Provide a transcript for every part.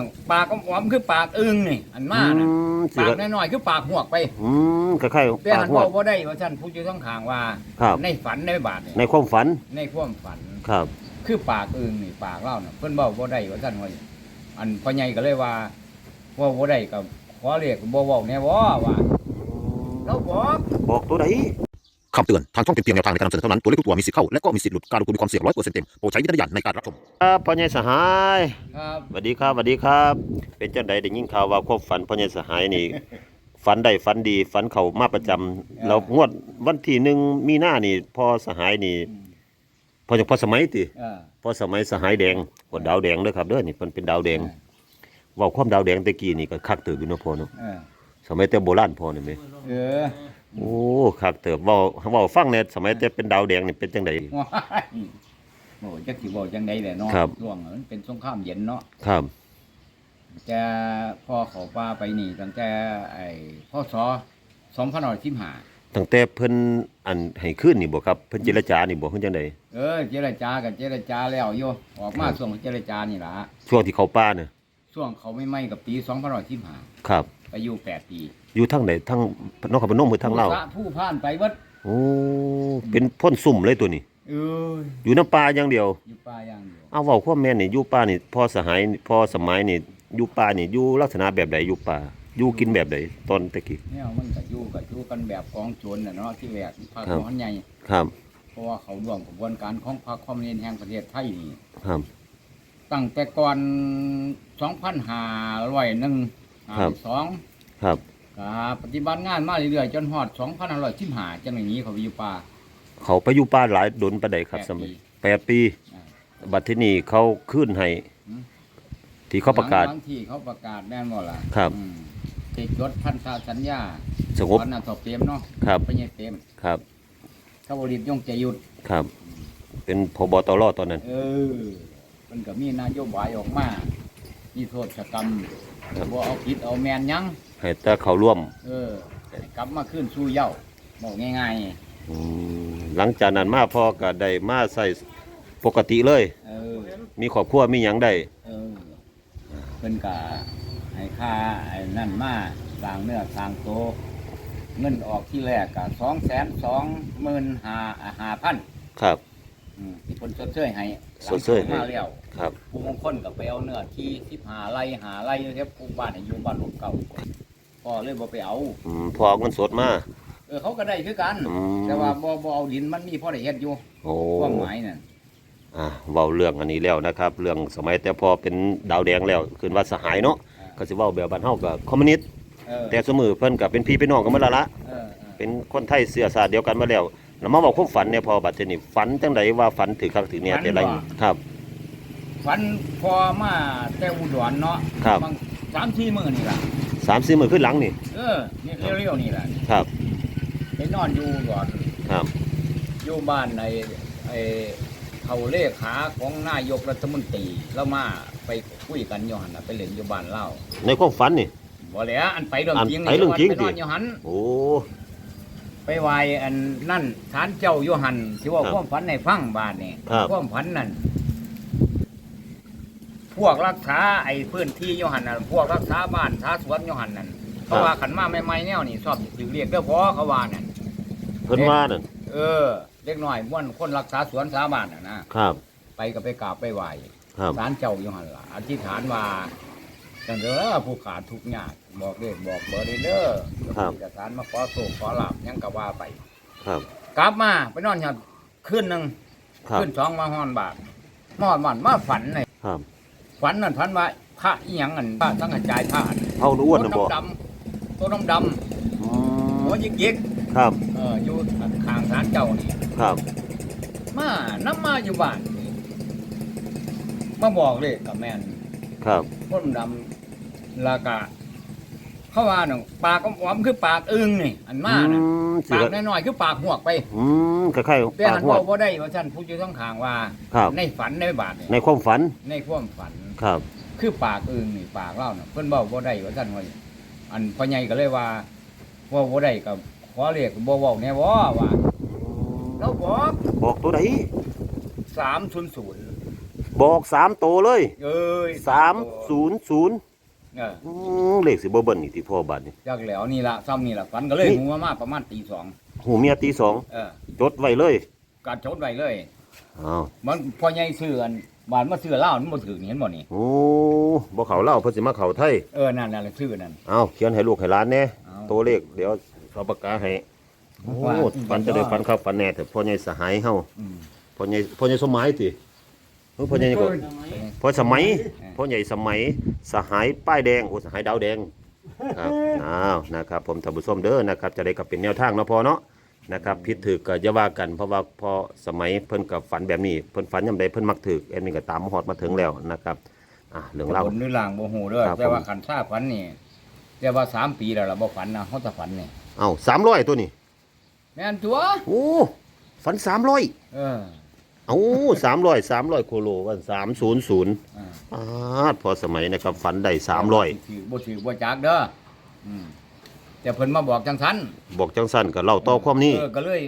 น่ะปากอ้อมๆคือปากอึ้งนี่อันมาน่ะอืมสิปากก็น้อยๆคือปากหวกไปอืมคล้ายแต่ๆปากหันหัว เว้าบ่ได้ว่าท่านผู้อยู่ทั้งข้างว่า ครับ ในฝันในบาทนี่ในความฝันในความฝัน ครับ คือปากอึ้งนี่ปากเล่าน่ะเพิ่นเว้าบ่ได้ว่าท่านว่าอันพ่อใหญ่ก็เลยว่าเว่าบ่ได้ก็ขอเรียกบ่เว้าแน่บ่ว่าเราบอกบอกตัวใด คำเตือน ทางช่องเป็นเพียงแนวทางในการนำเสนอเท่านั้น ตัวเลขทุกตัวมีสิทธิ์เข้า และก็มีสิทธิ์หลุด การลงทุนมีความเสี่ยงร้อยเปอร์เซ็นต์เต็ม โปรดใช้วิจารณญาณในการรับชม ครับพ่อใหญ่สหายครับสวัสดีครับสวัสดีครับ เป็นจังใดได้ยินข่าวว่าความฝันพ่อใหญ่สหายนี่ ฝันได้ฝันดีฝันเข้ามาประจำแล้วงวดวันที่หนึ่งมีหน้านี่พ่อสหายนี่พอจะพอสมัยติเออพอสมัยสหายแดงกดดาวแดงเด้อครับเด้อนี่มันเป็นดาวแดงเว่าความดาวแดงตะกี้นี่ก็คักเติบอยู่เนาะพ่อเนาะเออสมัยแต่โบราณพ่อนี่แม่เออ โอ้คักเติบเว้าเว้าฟังแหน่สมัยแต่เป็นดาวแดงนี่เป็นจังไดว้ายโอ้ยจักสิบอกจังไดแหละเนาะครับ ช่วงนั้นมันเป็นสงครามเย็นเนาะครับแต่พ่อเขาป้าไปนี่ตั้งแต่ไอ้พศ2515ตั้งแต่เพิ่นอันให้ขึ้นนี่บ่ครับเพิ่นเจรจานี่บ่เพิ่นจังไดเออ เจรจากันเจรจาแล้วโยออกมาครับช่วงเจรจานี่ล่ะช่วงที่เขาป้าเนี่ยช่วงเขาไม่ไหม้กับปี2515ครับ ไปอยู่8ปี อยู่ทางไหนทางนครพนมหรือทางลาวผู้พระผู้ผ่านไปเบิดโอ้เป็นพ่นซุ่มเลยตัวนี้เอ้ยอยู่น้ำปลาอย่างเดียว อยู่ป่าอย่างเดียวเอาเว้าความแม่นนี่อยู่ป่านี่พอสหายพอสมัยนี่อยู่ป่านี่อยู่ลักษณะแบบใดอยู่ป่าอยู่กินแบบใดตอนตะกี้แนวมันก็อยู่ก็อยู่กันแบบกองโจรน่ะเนาะที่แรกภาคครับร้อนใหญ่ครับเพราะว่าเขาร่วมกระบวนการของพรรคคอมมิวนิสต์แห่งประเทศไทยนี่ครับตั้งแต่ก่อน2,501ครับ52 ครับก็ปฏิบัติงานมาเรื่อยๆจนฮอด2,515จังอย่างนี้เขาไปอยู่ป่า เขาไปอยู่ป่าหลายดนปานใดครับแปดสมัยปี แปดปีอ่าบัดที่นี่เขาขึ้นให้อืมที่เขาประกาศบางที่เขาประกาศแม่นบ่ล่ะครับ อืมติดยศพันธสัญญาสงบ ตอนนั้นสอบเต็มเนาะครับ ไปยังเต็มครับเขาบริตยงใจหยุด ครับ เป็นพบตรตอนนั้น เออ มันก็มีนโยบายออกมามีโทษกรรมครับ บ่เอาผิดเอาแมนหยัง ให้แต่เขาร่วมเออให้กลับมาขึ้นสู่เหย้าบอกง่ายอืมหลังจากนั้นมาพ่อก็ได้มาใส่ปกติเลย ๆเออ มีครอบครัวมีหยังได้เออเพิ่นก็ให้ค่าไอ้นั่นมาสร้างเนื้อสร้างโตวเงินออกที่แรกก็สองแสนสองหมื่นห้าห้าพันครับอืมที่เพิ่นชดเชยให้ชดเชยให้หลังจากมาแล้วครับผู้มงคลก็ไปเอาเนื้อที่สิบหาไร่หาไร่อยู่แถวผู้บ้านให้อยู่บ้านหลวงเก่า พ่อเลยบ่ไปเอา อืมพอเอาเงินสดมา เออเขาก็ได้คือกัน อืม แต่ว่าบ่บ่เอาดินมันมีพ่อได้เฮ็ดอยู่โอ้ความหมายนั่นอ่าเว้าเรื่องอันนี้แล้วนะครับ เรื่องสมัยแต่พอเป็นดาวแดงแล้วขึ้นว่าสหายเนาะก็สิเว้าแบบบ้านเฮาก็คอมมิวนิสต์เออแต่สมือเพิ่นก็เป็นพี่เป็นน้องกันมาแล้วละเออเออเป็นคนไทยเสื้อสาดเดียวกันมาแล้วแล้วมาบอกความฝันเนี่ยพอบัดทีนี้ฝันจังไดว่าฝันถือคักถือเนี่ยแต่ละอย่างครับ ฝันพอมาแต่อุดรเนาะครับงสามสี่มื้อนี่ล่ะ สามสี่มื้อขึ้นหลังนี่ เออนี่เร็วๆนี่ล่ะครับ ไปนอนอยู่อุดรครับ อยู่บ้านในไอ้เขาเลขาของนายกรัฐมนตรีแล้วมาไปคุยกันอยู่หั่นน่ะไปเล่นอยู่บ้านเล่าในความฝันนี่ บ่แล้วอันไปเรื่องอันจริงไปเรื่องจริงไปนอนดิ อยู่หัน โอ้ ไปไหวอันนั่นฐานเจ้าอยู่หันที่ว่าครับความฝันในฟังบ้านนี่ครับ ความฝันนั่นพ วกรักษาไอ้พื้นที่อยู่หันน่ะพวกรักษาบ้านษาสวนอยู่หันนั่นเขาว่าขันมาใหม่ๆแนวนี่ชอบสิเรียกเด้อพอเขาว่านั่นเพิ่นว่านั่นเออเล็กน้อยม่วนคนรักษาสวนสาบ้านน่ะนะครับ ไปก็ไปกราบไปไหวครับศาลเจ้าอยู่หันล่ะอธิษฐานว่าจังเด้อผู้ขาดทุกข์ยากบอกเลขบอกเบอร์ได้เด้อครับเอกสารมาขอโศกขอลาบยังก็ว่าไป ครับ กลับมาไปนอนยันขึ้นหนึ่งครับขึ้นสองมาหอนบาทมอดมันมาฝันเลยครับ ฝันนั่นฝันว่าพระอีหยังอันพระทั้งกระจายพระอันเฮาอ้วนน่ะบ่ตัวดำๆตัวดำดำอืๆหัวมยิกยิกครับๆเอออยู่ข้างศาลเจ้านี่ ครับมาน้ำมาอยู่บ้านนี่มาบอกเลยกับแม่นครับคนดำแล้วก็เขาว่าหนึ่งปากอ้อมๆคือปากอึ้งนี่ อันมาน่ะอืมสิปากก็น้อยๆคือปากหวกไปอืมคล้ายๆแต่ปากหันหัวเว่าบ่ได้ว่าท่านผู้อยู่ทั้งข้างว่า ครับ ในฝันในบาทนี่ในความฝันในความฝัน ครับ คือปากอึงนี่ปากเล่าน่ะเพิ่นเว้าบ่ได้ว่าท่านว่าอันพ่อใหญ่ก็เลยว่าเว่าบ่ได้ก็ขอเรียกบ่เว้าแน่บ่ว่าเราบอกบอกตัวใด300โอ้บอกสามโตวเลย เอ้ยสามศูนย์ศูนย์เอออืมเลขสิบ่เบิ่นนี่ที่พ่อบาดนี่จากแล้วนี่ละซ้ำนี่ละฝันก็เลยนี่หูมามาประมาณตีสองหูเมียตีสองเออจดไว้เลยการชดไว้เลยอ้าวมันพอใหญ่ซื้ออัน บานมาซื้อเหล้ามันบ่ถือนี่เห็นบ่นี่โอ้บ่เขาเล่าเพิ่นสิมาเขาไทยเออนั่นนั่นแหละซื้อนั่น เอาเขียนให้ลูกให้หลานแหน่เอาตัวเลขเดี๋ยวเอาปากกาให้โอ้ว่าฝันจะได้ฝันครับฝันแน่แต่พ่อใหญ่สหายเฮาอืม พ่อใหญ่พ่อใหญ่สมัยติเออพ่อใหญ่ก็พ่อสมัยพ่อใหญ่สมัยสหายป้ายแดงโอ้สหายดาวแดงครับอ้าวนะครับ ผมท่านผู้ชมเด้อนะครับ จะได้กับเป็นแนวทางเนาะพ่อเนาะ นะครับผิดถือก็อย่าว่ากันเพราะว่าพอสมัยเพิ่นกับฝันแบบนี้เพิ่นฝันยามใดเพิ่นมักถือแอดมินก็ตามมาฮอดมาถึงแล้วนะครับอะเรื่องเล่า บนหรือล่างบ่ฮู้เด้อครับ แต่ว่าผมคันทราฝันนี่แต่ว่าสามปีแล้วล่ะบ่ฝันนะเฮาจะฝันนี่เอ้า300ตัวนี้แม่นตัว โอ้ฝัน300เออเอ้า300 300โคโลว่า300อ่าอาดพอสมัยนะครับฝันได้300ถือบ่ถือบ่จักเด้ออืม แต่เพิ่นมาบอกจังซั่นบอกจังสั้นก็เล่าต่อความนี้ เออก็เลย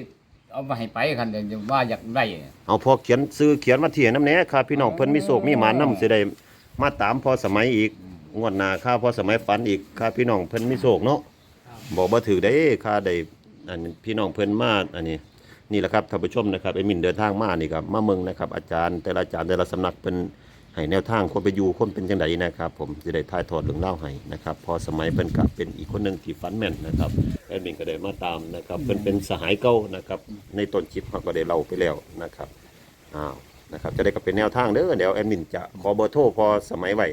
เอามาให้ไปคันเดี๋ยวว่าอยากได้ เอาพอเขียนซื้อเขียนมาเถียน้ำแหน่ครับพี่น้องเพิ่นมีโศกมีหมานนำสิได้มาตามพอสมัยอีกงวดหน้าค่าพอสมัยฝันอีกค่าพี่น้องเพิ่นมีโศกเนาะบอกบ่ถือได้ค่าได้อันพี่น้องเพิ่นมาอันนี้นี่แหละครับท่านผู้ชมนะครับไอ้มินเดินทางมานี่ครับมาเมืองนะครับอาจารย์แต่ละอาจารย์แต่ละสำนักเป็น ให้แนวทางคนไปอยู่คนเป็นจังไดนะครับ ผมจะได้ถ่ายทอดเรื่องเล่าให้นะครับ พอสมัยเพิ่นกับเป็นอีกคนหนึ่งที่ฝันแม่นนะครับแอดมินก็ได้มาตามนะครับเพิ่นเป็นสหายเก่านะครับ ในต้นคลิปเขาก็ได้เล่าไปแล้วนะครับอ้าวนะครับจะได้ก็เป็นแนวทางเด้อเดี๋ยวแอดมินจะขอเบอร์โทรพอสมัยไว้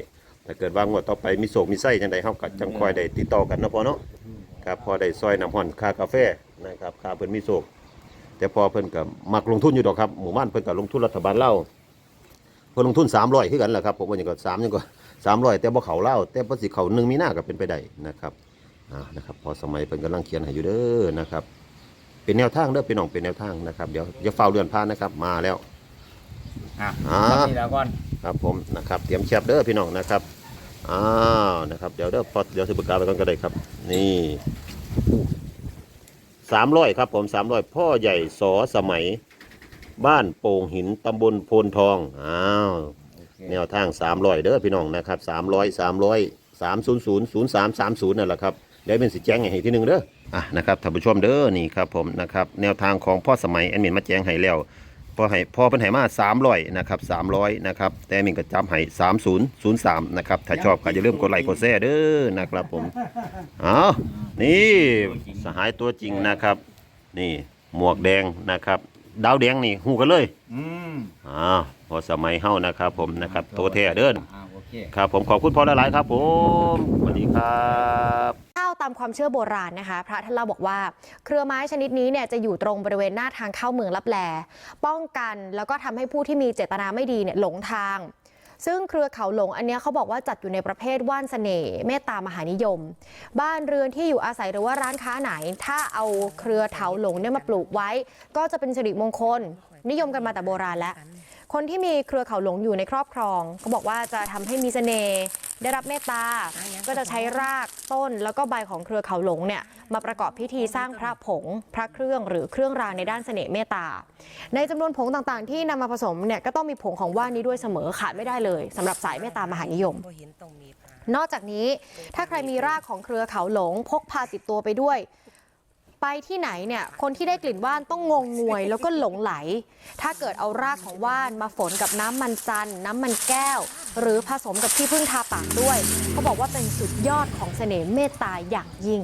ถ้าเกิดว่างวดต่อไปมีโศกมีไส้จังไดเฮาก็จังคอยได้ติดต่อกันเนาะพอเนาะครับพอได้ซอยน้ำห่อนค่ากาแฟนะครับค่าเพิ่นมีโศกแต่พอเพิ่นก็มักลงทุนอยู่ดอกครับหมู่บ้านเพิ่นก็ลงทุนรัฐบาลเล่า เพิ่นลงทุน300คือกันแหละครับผมว่าอย่างก็3ยังก็300แต่บ่เขาเล่าวแต่บ่สิเขาหนึ่งมีหน้าก็เป็นไปได้นะครับอ่านะครับ พอสมัยเพิ่นกำลังเขียนให้อยู่เด้อนะครับ เป็นแนวทางเด้อพี่น้องเป็นแนวทางนะครับเดี๋ยวอย่าเฝ้าเลื่อนผ่านนะครับมาแล้ว อะอ่า นี่แล้วก่อนครับผมนะครับเตรียมแคบเด้อพี่น้องนะครับอ้าวนะครับเดี๋ยวเด้อพอเดี๋ยวสิบกาไปก่อนก็ได้ครับ นี่สามร้อยครับผมสามร้อยพ่อใหญ่สอสมัย บ้านโป่งหินตำบลโพนทองอ้าวโอเคแนวทางสามร้อยเด้อพี่น้องนะครับสามร้อยสามร้อยสามศูนย์ศูนย์ศูนย์สามสามศูนย์นั่นแหละครับเดี๋ยวเป็นสิแจ้งให้ที่หนึ่งเด้ออะนะครับท่านผู้ชมเด้อนี่ครับผมนะครับแนวทางของพ่อสมัยแอดมินมาแจ้งให้แล้วพอให้พอเป็นให้มา300นะครับ300นะครับแต่มินก็จำให้3003นะครับถ้าชอบก็อย่าลืมกดไลค์กดแชร์เด้อนะครับผมเอานี่สหายตัวจริงนะครับ นี่หมวกแดงนะครับ ดาวแดงนี่ฮู้กันเลยอืมอ่าพอสมัยเฮานะครับ ผมนะครับโตแท้เด้ออ่าโอเค ครับ ผมขอบคุณพ่อหลายๆครับ ผมสวัสดีครับ ข้าวตามความเชื่อโบราณนะคะ พระท่านเล่าบอกว่า เครือไม้ชนิดนี้เนี่ยจะอยู่ตรงบริเวณหน้าทางเข้าเมืองลับแล ป้องกันแล้วก็ทำให้ผู้ที่มีเจตนาไม่ดีเนี่ยหลงทาง ซึ่งเครือเขาหลงอันนี้เขาบอกว่าจัดอยู่ในประเภทว่านเสน่ห์เมตตามหานิยม บ้านเรือนที่อยู่อาศัยหรือว่าร้านค้าไหน ถ้าเอาเครือเถาหลงเนี่ยมาปลูกไว้ ก็จะเป็นสิริมงคล นิยมกันมาแต่โบราณแล้วคนที่มีเครือเขาหลงอยู่ในครอบครองเขาบอกว่าจะทำให้มีเสน่ห์ ได้รับเมตตาก็จะใช้รากต้นแล้วก็ใบของเครือเขาหลงเนี่ยมาประกอบพิธีสร้างพระผง พระเครื่องหรือเครื่องรางในด้านเสน่ห์เมตตา ในจำนวนผงต่างๆ ที่นำมาผสมเนี่ยก็ต้องมีผงของว่านนี้ด้วยเสมอขาดไม่ได้เลยสำหรับสายเมตตามหานิยม นอกจากนี้ถ้าใครมีรากของเครือเขาหลงพกพาติดตัวไปด้วย ไปที่ไหนเนี่ยคนที่ได้กลิ่นว่านต้องงงงวยแล้วก็หลงไหล ถ้าเกิดเอารากของว่านมาฝนกับน้ำมันจันทร์น้ำมันแก้ว หรือผสมกับที่พึ่งทาปากด้วยเขาบอกว่าเป็นสุดยอดของเสน่ห์เมตตาอย่างยิ่ง